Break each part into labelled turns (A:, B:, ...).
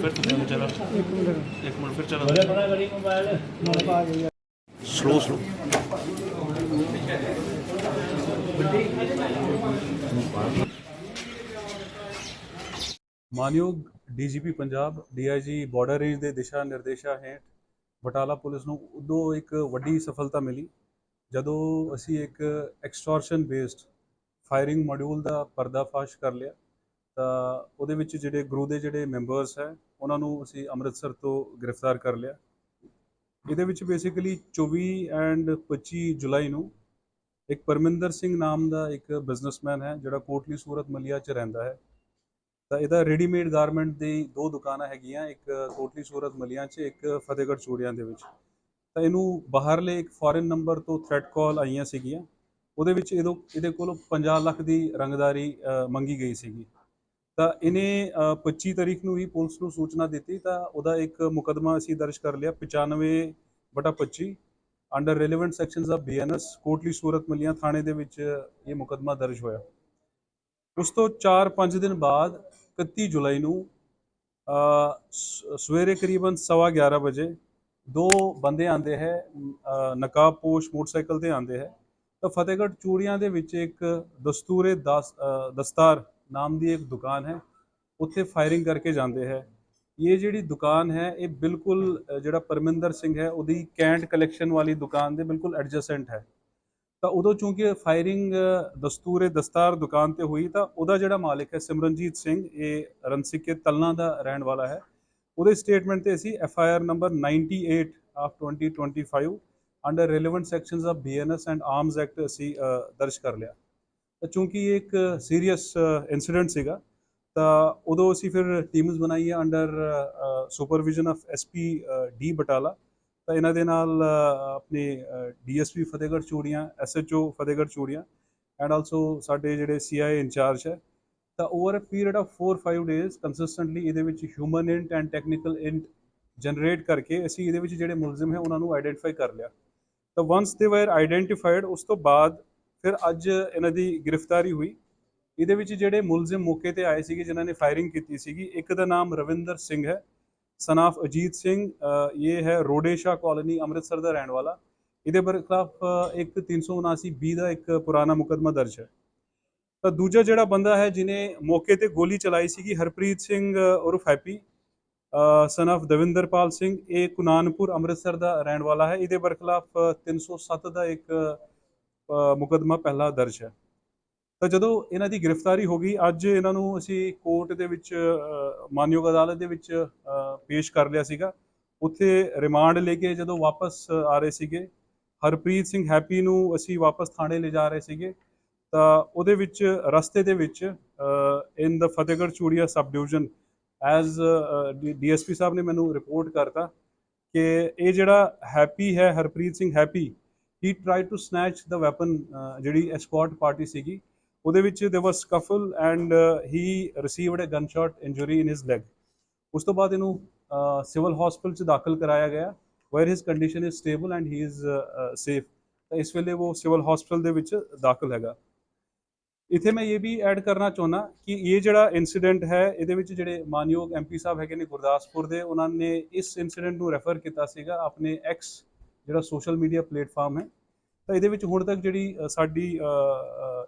A: ਫਿਰ ਤੁਸੀਂ ਚਲਾ
B: ਇੱਕ ਮਿੰਟ
A: ਇੱਕ ਮਿੰਟ ਫਿਰ ਚਲਾ ਸਲੋ ਸਲੋ
C: ਮਾਨਯੋਗ DGP Punjab DIG border range ਦੇ ਦਿਸ਼ਾ ਨਿਰਦੇਸ਼ਾਂ ਹੇਠ ਬਟਾਲਾ ਪੁਲਿਸ ਨੂੰ ਉਦੋਂ ਇੱਕ ਵੱਡੀ ਸਫਲਤਾ ਮਿਲੀ ਜਦੋਂ ਅਸੀਂ ਇੱਕ ਐਕਸਟੋਰਸ਼ਨ ਬੇਸਡ ਫਾਇਰਿੰਗ ਮੋਡਿਊਲ ਦਾ ਪਰਦਾਫਾਸ਼ ਕਰ ਲਿਆ। ਤਾਂ ਉਹਦੇ ਵਿੱਚ ਜਿਹੜੇ ਗੁਰੂ ਦੇ ਜਿਹੜੇ ਮੈਂਬਰਸ ਹੈ, ਉਹਨਾਂ ਨੂੰ ਅਸੀਂ ਅੰਮ੍ਰਿਤਸਰ ਤੋਂ ਗ੍ਰਿਫਤਾਰ ਕਰ ਲਿਆ। ਇਹਦੇ ਵਿੱਚ ਬੇਸਿਕਲੀ 24 ਐਂਡ 25 ਜੁਲਾਈ ਨੂੰ ਇੱਕ ਪਰਮਿੰਦਰ ਸਿੰਘ ਨਾਮ ਦਾ ਇੱਕ ਬਿਜ਼ਨਸਮੈਨ ਹੈ, ਜਿਹੜਾ ਕੋਟਲੀ ਸੂਰਤ ਮਲੀਆ 'ਚ ਰਹਿੰਦਾ ਹੈ। ਤਾਂ ਇਹਦਾ ਰੈਡੀਮੇਡ ਗਾਰਮੈਂਟ ਦੀ ਦੋ ਦੁਕਾਨਾਂ ਹੈਗੀਆਂ, ਇੱਕ ਕੋਟਲੀ ਸੂਰਤ ਮਲੀਆਂ 'ਚ, ਇੱਕ ਫਤਿਹਗੜ੍ਹ ਚੂੜੀਆਂ ਦੇ ਵਿੱਚ। ਤਾਂ ਇਹਨੂੰ ਬਾਹਰਲੇ ਇੱਕ ਫੋਰਨ ਨੰਬਰ ਤੋਂ ਥ੍ਰੈਟ ਕਾਲ ਆਈਆਂ ਸੀਗੀਆਂ। ਉਹਦੇ ਵਿੱਚ ਇਹਦੋਂ ਇਹਦੇ ਕੋਲੋਂ 50 ਲੱਖ ਦੀ ਰੰਗਦਾਰੀ ਮੰਗੀ ਗਈ ਸੀਗੀ। ਤਾਂ ਇਹਨੇ ਅ, 25 ਤਾਰੀਖ ਨੂੰ ਹੀ ਪੁਲਿਸ ਨੂੰ ਸੂਚਨਾ ਦਿੱਤੀ ਤਾਂ ਉਹਦਾ ਇੱਕ ਮੁਕਦਮਾ ਅਸੀਂ ਦਰਜ ਕਰ ਲਿਆ 95 ਬਟਾ 25 under relevant sections of BNS Kotli Surat Malian ਥਾਣੇ ਦੇ ਵਿੱਚ ਇਹ ਮੁਕਦਮਾ ਦਰਜ ਹੋਇਆ। ਉਸ ਤੋਂ 4-5 ਦਿਨ ਬਾਅਦ 31 ਜੁਲਾਈ ਨੂੰ ਸਵੇਰੇ ਕਰੀਬਨ 11:30 ਵਜੇ ਦੋ ਬੰਦੇ ਆਂਦੇ ਹੈ ਅ, ਨਕਾਬਪੋਸ਼ ਮੋਟਰਸਾਈਕਲ ਤੇ ਆਂਦੇ ਹੈ ਤਾਂ ਫਤਿਹਗੜ੍ਹ ਚੂੜੀਆਂ ਦੇ ਵਿੱਚ ਇੱਕ ਦਸਤੂਰੇ ਦਸ ਦਸਤਾਰ ਨਾਮ ਦੀ ਇੱਕ ਦੁਕਾਨ ਹੈ, ਉੱਥੇ ਫਾਇਰਿੰਗ ਕਰਕੇ ਜਾਂਦੇ ਹੈ। ਇਹ ਜਿਹੜੀ ਦੁਕਾਨ ਹੈ, ਇਹ ਬਿਲਕੁਲ ਜਿਹੜਾ ਪਰਮਿੰਦਰ ਸਿੰਘ ਹੈ, ਉਹਦੀ ਕੈਂਟ ਕਲੈਕਸ਼ਨ ਵਾਲੀ ਦੁਕਾਨ ਦੇ ਬਿਲਕੁਲ ਐਡਜਸੈਂਟ ਹੈ। ਤਾਂ ਉਦੋਂ ਚੂੰਕਿ ਫਾਇਰਿੰਗ ਦਸਤੂਰੇ ਦਸਤਾਰ ਦੁਕਾਨ ਤੇ ਹੋਈ, ਤਾਂ ਉਹਦਾ ਜਿਹੜਾ ਮਾਲਕ ਹੈ, ਸਿਮਰਨਜੀਤ ਸਿੰਘ, ਇਹ ਰਣਸਿੱਕੇ ਤਲਨਾ ਦਾ ਰਹਿਣ ਵਾਲਾ ਹੈ। ਉਹਦੇ ਸਟੇਟਮੈਂਟ ਤੇ ਅਸੀਂ F I R number 98 of 2025 under relevant sections of BNS and arms act ਅਸੀਂ ਦਰਜ ਕਰ ਲਿਆ। ਤਾਂ ਚੂੰਕਿ ਇਹ ਇੱਕ ਸੀਰੀਅਸ ਇਨਸੀਡੈਂਟ ਸੀਗਾ ਤਾਂ ਉਦੋਂ ਅਸੀਂ ਫਿਰ ਟੀਮਸ ਬਣਾਈ ਹੈ under supervision of SP D Batala. ਤਾਂ ਇਹਨਾਂ ਦੇ ਨਾਲ ਅ, ਆਪਣੇ DSP Fatehgarh Churian SHO Fatehgarh Churian and also ਸਾਡੇ ਜਿਹੜੇ ਸੀਆਈ ਇੰਚਾਰਜ ਹੈ। ਤਾਂ over uh period of 4-5 days consistently ਇਹਦੇ ਵਿੱਚ human int and technical int generate ਕਰਕੇ ਅਸੀਂ ਇਹਦੇ ਵਿੱਚ ਜਿਹੜੇ ਮੁਲਜ਼ਮ ਹੈ ਉਹਨਾਂ ਨੂੰ ਆਈਡੈਂਟੀਫਾਈ ਕਰ ਲਿਆ। ਤਾਂ ਵਾਂਸ ਦੇ ਵਰ ਆਈਡੈਂਟੀਫਾਈਡ ਉਸ ਤੋਂ ਬਾਅਦ ਫਿਰ ਅੱਜ ਇਹਨਾਂ ਦੀ ਗ੍ਰਿਫਤਾਰੀ ਹੋਈ। ਇਹਦੇ ਵਿੱਚ ਜਿਹੜੇ ਮੁਲਜ਼ਮ ਮੌਕੇ ਤੇ ਆਏ ਸੀਗੇ, ਜਿਨ੍ਹਾਂ ਨੇ ਫਾਇਰਿੰਗ ਕੀਤੀ ਸੀਗੀ, ਇੱਕ ਦਾ ਨਾਮ ਰਵਿੰਦਰ ਸਿੰਘ ਹੈ, son of ਅਜੀਤ ਸਿੰਘ ਇਹ ਹੈ ਰੋਡੇਸ਼ਾ ਕਾਲੋਨੀ ਅੰਮ੍ਰਿਤਸਰ ਦਾ ਰਹਿਣ ਵਾਲਾ। ਇਹਦੇ ਖਿਲਾਫ ਇੱਕ 379 ਬੀ ਦਾ ਇੱਕ ਪੁਰਾਣਾ ਮੁਕੱਦਮਾ ਦਰਜ ਹੈ। ਤਾਂ ਦੂਜਾ ਜਿਹੜਾ ਬੰਦਾ ਹੈ ਜਿਨੇ ਮੌਕੇ ਤੇ ਗੋਲੀ ਚਲਾਈ ਸੀਗੀ, ਹਰਪ੍ਰੀਤ ਸਿੰਘ ਉਰਫ Happy son of Davinderpal Singh, ਇਹ ਕੁਨਾਨਪੁਰ, ਅੰਮ੍ਰਿਤਸਰ ਦਾ ਰਹਿਣ ਵਾਲਾ ਹੈ। ਇਹਦੇ ਬਰਖਲਾਫ 307 ਦਾ ਇੱਕ ਮੁਕੱਦਮਾ ਪਹਿਲਾ ਦਰਜ ਹੈ। ਤਾਂ ਜਦੋਂ ਇਹਨਾਂ ਦੀ ਗ੍ਰਿਫਤਾਰੀ ਹੋ ਗਈ, ਅੱਜ ਇਹਨਾਂ ਨੂੰ ਅਸੀਂ ਕੋਰਟ ਦੇ ਵਿੱਚ ਮਾਨਯੋਗ ਅਦਾਲਤ ਦੇ ਵਿੱਚ ਪੇਸ਼ ਕਰ ਲਿਆ ਸੀਗਾ। ਉੱਥੇ ਰਿਮਾਂਡ ਲੈ ਕੇ ਜਦੋਂ ਵਾਪਸ ਆ ਰਹੇ ਸੀਗੇ, ਹਰਪ੍ਰੀਤ ਸਿੰਘ ਹੈਪੀ ਨੂੰ ਅਸੀਂ ਵਾਪਸ ਥਾਣੇ ਲੈ ਜਾ ਰਹੇ ਸੀਗੇ। ਤਾਂ ਉਹਦੇ ਵਿੱਚ, ਰਸਤੇ ਦੇ ਵਿੱਚ in the Fatehgarh Churian sub division as DSP ਸਾਹਿਬ ਨੇ ਮੈਨੂੰ ਰਿਪੋਰਟ ਕਰਤਾ ਕਿ ਇਹ ਜਿਹੜਾ ਹੈਪੀ ਹੈ, Harpreet Singh Happy he try to snatch the weapon ਜਿਹੜੀ ਐਸਕॉर्ट ਪਾਰਟੀ ਸੀਗੀ, ਉਹਦੇ ਵਿੱਚ there was scuffle and he received received a gunshot injury in his leg. ਉਸ ਤੋਂ ਬਾਅਦ ਇਹਨੂੰ ਸਿਵਲ ਹਸਪੀਟਲ ਚ ਦਾਖਲ ਕਰਾਇਆ ਗਿਆ, where his condition is stable and he is safe ਤਾਂ ਇਸ ਵੇਲੇ ਉਹ ਸਿਵਲ ਹਸਪੀਟਲ ਦੇ ਵਿੱਚ ਦਾਖਲ ਹੈਗਾ। ਇੱਥੇ ਮੈਂ ਇਹ ਵੀ ਐਡ ਕਰਨਾ ਚਾਹੁੰਦਾ ਕਿ ਇਹ ਜਿਹੜਾ ਇਨਸੀਡੈਂਟ ਹੈ, ਇਹਦੇ ਵਿੱਚ ਜਿਹੜੇ ਮਾਨਯੋਗ ਐਮਪੀ ਸਾਹਿਬ ਹੈਗੇ ਨੇ ਗੁਰਦਾਸਪੁਰ ਦੇ, ਉਹਨਾਂ ਨੇ ਇਸ ਇਨਸੀਡੈਂਟ ਨੂੰ ਰੈਫਰ ਕੀਤਾ ਸੀਗਾ ਆਪਣੇ ਐਕਸ ਜਿਹੜਾ ਸੋਸ਼ਲ ਮੀਡੀਆ ਪਲੇਟਫਾਰਮ ਹੈ, ਤਾਂ ਇਹਦੇ ਵਿੱਚ ਹੁਣ ਤੱਕ ਜਿਹੜੀ ਸਾਡੀ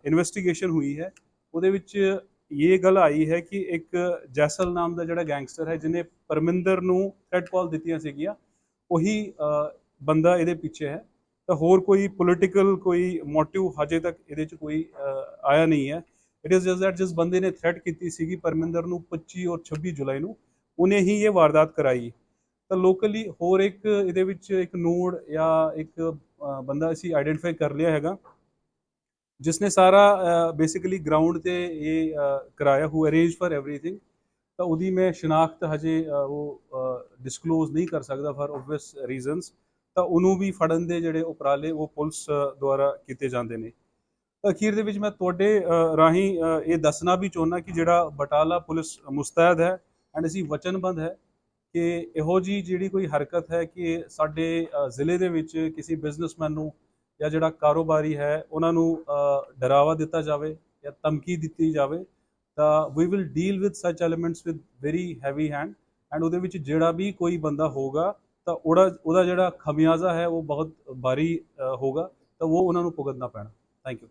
C: ਇਨਵੈਸਟੀਗੇਸ਼ਨ ਹੋਈ ਹੈ, ਉਹਦੇ ਵਿੱਚ ਇਹ ਗੱਲ ਆਈ ਹੈ ਕਿ ਇੱਕ ਜੈਸਲ ਨਾਮ ਦਾ ਜਿਹੜਾ ਗੈਂਗਸਟਰ ਹੈ, ਜਿਹਨੇ ਪਰਮਿੰਦਰ ਨੂੰ ਥ੍ਰੈਟ ਕਾਲ ਦਿੱਤੀਆਂ ਸੀਗੀਆਂ, ਉਹੀ ਬੰਦਾ ਇਹਦੇ ਪਿੱਛੇ ਹੈ। ਤਾਂ ਹੋਰ ਕੋਈ ਪੋਲਿਟੀਕਲ ਕੋਈ ਮੋਟਿਵ ਹਜੇ ਤੱਕ ਇਹਦੇ ਚ ਕੋਈ ਆਇਆ ਨਹੀਂ ਹੈ। ਇਟ ਇਜ਼ ਜਸਟ ਦੈਟ ਜਿਸ ਬੰਦੇ ਨੇ ਥ੍ਰੈਟ ਕੀਤੀ ਸੀਗੀ ਪਰਮਿੰਦਰ ਨੂੰ 25 ਔਰ 26 ਜੁਲਾਈ ਨੂੰ, ਉਹਨੇ ਹੀ ਇਹ ਵਾਰਦਾਤ ਕਰਾਈ। ਤਾਂ ਲੋਕਲੀ ਹੋਰ ਇੱਕ ਇਹਦੇ ਵਿੱਚ ਇੱਕ ਨੋਡ ਜਾਂ ਇੱਕ ਬੰਦਾ ਅਸੀਂ ਆਈਡੈਂਟੀਫਾਈ ਕਰ ਲਿਆ ਹੈਗਾ ਜਿਸ ਨੇ ਸਾਰਾ ਬੇਸਿਕਲੀ ਗਰਾਊਂਡ ਤੇ ਇਹ ਕਰਾਇਆ ਹੋਇਆ ਅਰੇਂਜ ਫਾਰ एवरीथिंग ਤਾਂ ਉਹਦੀ ਮੈਂ ਸ਼ਨਾਖਤ ਹਜੇ ਉਹ ਡਿਸਕਲੋਜ਼ ਨਹੀਂ ਕਰ ਸਕਦਾ ਫਾਰ ਆਬਵੀਅਸ ਰੀਜ਼ਨਸ ਤਾਂ ਉਹਨੂੰ ਵੀ ਫੜਨ ਦੇ ਜਿਹੜੇ ਉਪਰਾਲੇ ਉਹ ਪੁਲਿਸ ਦੁਆਰਾ ਕੀਤੇ ਜਾਂਦੇ ਨੇ। ਅਖੀਰ ਦੇ ਵਿੱਚ ਮੈਂ ਤੁਹਾਡੇ ਰਾਹੀਂ ਇਹ ਦੱਸਣਾ ਵੀ ਚਾਹੁੰਦਾ ਕਿ ਜਿਹੜਾ ਬਟਾਲਾ ਪੁਲਿਸ ਮੁਸਤੈਦ ਹੈ ਐਂਡ ਅਸੀਂ ਵਚਨਬੰਦ ਹੈ ਕਿ ਇਹੋ ਜੀ ਜਿਹੜੀ ਕੋਈ ਹਰਕਤ ਹੈ ਕਿ ਸਾਡੇ ਜ਼ਿਲ੍ਹੇ ਦੇ ਵਿੱਚ ਕਿਸੇ ਬਿਜ਼ਨਸਮੈਨ ਨੂੰ ਜਾਂ ਜਿਹੜਾ ਕਾਰੋਬਾਰੀ ਹੈ, ਉਹਨਾਂ ਨੂੰ ਡਰਾਵਾ ਦਿੱਤਾ ਜਾਵੇ ਜਾਂ ਧਮਕੀ ਦਿੱਤੀ ਜਾਵੇ, ਤਾਂ we will deal with such elements with very heavy hand and ਉਹਦੇ ਵਿੱਚ ਜਿਹੜਾ ਵੀ ਕੋਈ ਬੰਦਾ ਹੋਗਾ ਤਾਂ ਉਹਦਾ ਉਹਦਾ ਜਿਹੜਾ ਖਮਿਆਜ਼ਾ ਹੈ ਉਹ ਬਹੁਤ ਭਾਰੀ ਹੋਗਾ ਤਾਂ ਉਹ ਉਹਨਾਂ ਨੂੰ ਭੁਗਤਣਾ ਪੈਣਾ। ਥੈਂਕ ਯੂ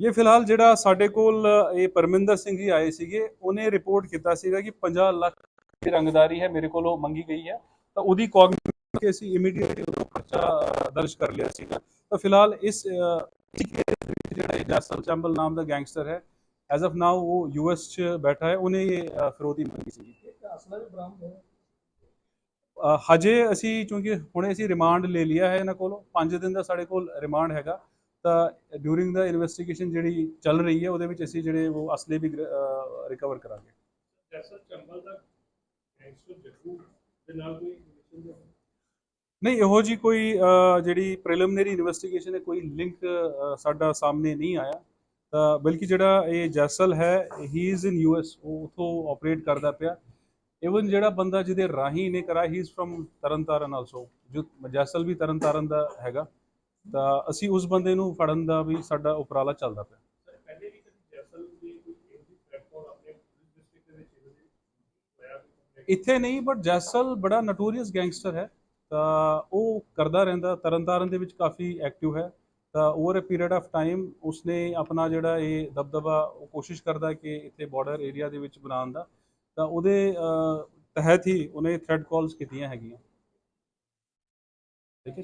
C: ਇਹ ਫਿਲਹਾਲ ਜਿਹੜਾ ਸਾਡੇ ਕੋਲ ਇਹ ਪਰਮਿੰਦਰ ਸਿੰਘ ਜੀ ਆਏ ਸੀਗੇ ਉਹਨੇ ਰਿਪੋਰਟ ਕੀਤਾ ਸੀਗਾ ਕਿ 50 ਲੱਖ ਦੀ ਰੰਗਦਾਰੀ ਹੈ ਮੇਰੇ ਕੋਲੋਂ ਮੰਗੀ ਗਈ ਹੈ। ਤਾਂ ਉਹਦੀ ਕੋਗਨੀਸ਼ਨ ਕੇ ਅਸੀਂ ਇਮੀਡੀਏਟਲੀ ਉਹਦਾ ਪਰਚਾ ਦਰਜ ਕਰ ਲਿਆ ਸੀਗਾ। ਤਾਂ ਫਿਲਹਾਲ ਇਸ ਜਿਹੜਾ ਇਹ ਚੰਬਲ ਨਾਮ ਦਾ ਗੈਂਗਸਟਰ ਹੈ ਐਜ਼ ਆਫ ਨਾਓ ਉਹ ਯੂਐਸ 'ਚ ਬੈਠਾ ਹੈ ਉਹਨੇ ਇਹ ਅ, ਮੰਗੀ ਸੀ ਹਜੇ ਅਸੀਂ ਕਿਉਂਕਿ ਹੁਣੇ ਅਸੀਂ ਰਿਮਾਂਡ ਲੈ ਲਿਆ ਹੈ ਇਹਨਾਂ ਕੋਲੋਂ 5 ਦਿਨ ਦਾ ਸਾਡੇ ਕੋਲ ਰਿਮਾਂਡ ਹੈਗਾ। ਤਾਂ ਡਿਊਰਿੰਗ ਦਾ ਇਨਵੈਸਟੀਗੇਸ਼ਨ ਜਿਹੜੀ ਚੱਲ ਰਹੀ ਹੈ ਉਹਦੇ ਵਿੱਚ ਅਸੀਂ ਜਿਹੜੇ ਉਹ ਅਸਲੇ ਵੀ ਰਿਕਵਰ ਕਰਾਂਗੇ।
A: ਜੈਸਾ ਚੰਬਲ ਦਾ ਗੈਂਗਸਟਰ ਜੱਗੂ ਦੇ ਨਾਲ ਕੋਈ relation ਹੈ?
C: ਨਹੀਂ ਇਹੋ ਜੀ ਕੋਈ ਜਿਹੜੀ ਪ੍ਰੀਲਿਮਿਨਰੀ ਇਨਵੈਸਟੀਗੇਸ਼ਨ ਹੈ ਕੋਈ ਲਿੰਕ ਸਾਡਾ ਸਾਹਮਣੇ ਨਹੀਂ ਆਇਆ। ਤਾਂ ਬਲਕਿ ਜਿਹੜਾ ਇਹ ਜੈਸਲ ਹੈ ਹੀ ਇਜ਼ ਇਨ ਯੂਐਸ ਉਹ ਉਥੋਂ ਆਪਰੇਟ ਕਰਦਾ ਪਿਆ। ਇਵਨ ਜਿਹੜਾ ਬੰਦਾ ਜਿਹਦੇ ਰਾਹੀਂ ਨੇ ਕਰਾ he is from Tarn Taran also ਜੋ ਜੈਸਲ ਵੀ ਤਰਨਤਾਰਨ ਦਾ ਹੈਗਾ। ਤਾਂ ਅਸੀਂ ਉਸ ਬੰਦੇ ਨੂੰ ਫੜਨ ਦਾ ਵੀ ਸਾਡਾ ਉਪਰਾਲਾ ਚੱਲਦਾ ਪਿਆ। ਇੱਥੇ ਨਹੀਂ ਬਟ ਜੈਸਲ ਬੜਾ ਨਟੋਰੀਅਸ ਗੈਂਗਸਟਰ ਹੈ। ਤਾਂ ਉਹ ਕਰਦਾ ਰਹਿੰਦਾ ਤਰਨਤਾਰਨ ਦੇ ਵਿੱਚ ਕਾਫੀ ਐਕਟਿਵ ਹੈ। ਤਾਂ over a period of time ਉਸਨੇ ਆਪਣਾ ਜਿਹੜਾ ਇਹ ਦਬਦਬਾ ਉਹ ਕੋਸ਼ਿਸ਼ ਕਰਦਾ ਕਿ ਇੱਥੇ ਬਾਰਡਰ ਏਰੀਆ ਦੇ ਵਿੱਚ ਬਣਾਉਣ ਦਾ। ਤਾਂ ਉਹਦੇ ਤਹਿਤ ਹੀ ਉਹਨੇ ਥ੍ਰੈਡ ਕਾਲਸ ਕੀਤੀਆਂ ਹੈਗੀਆਂ। ਠੀਕ ਹੈ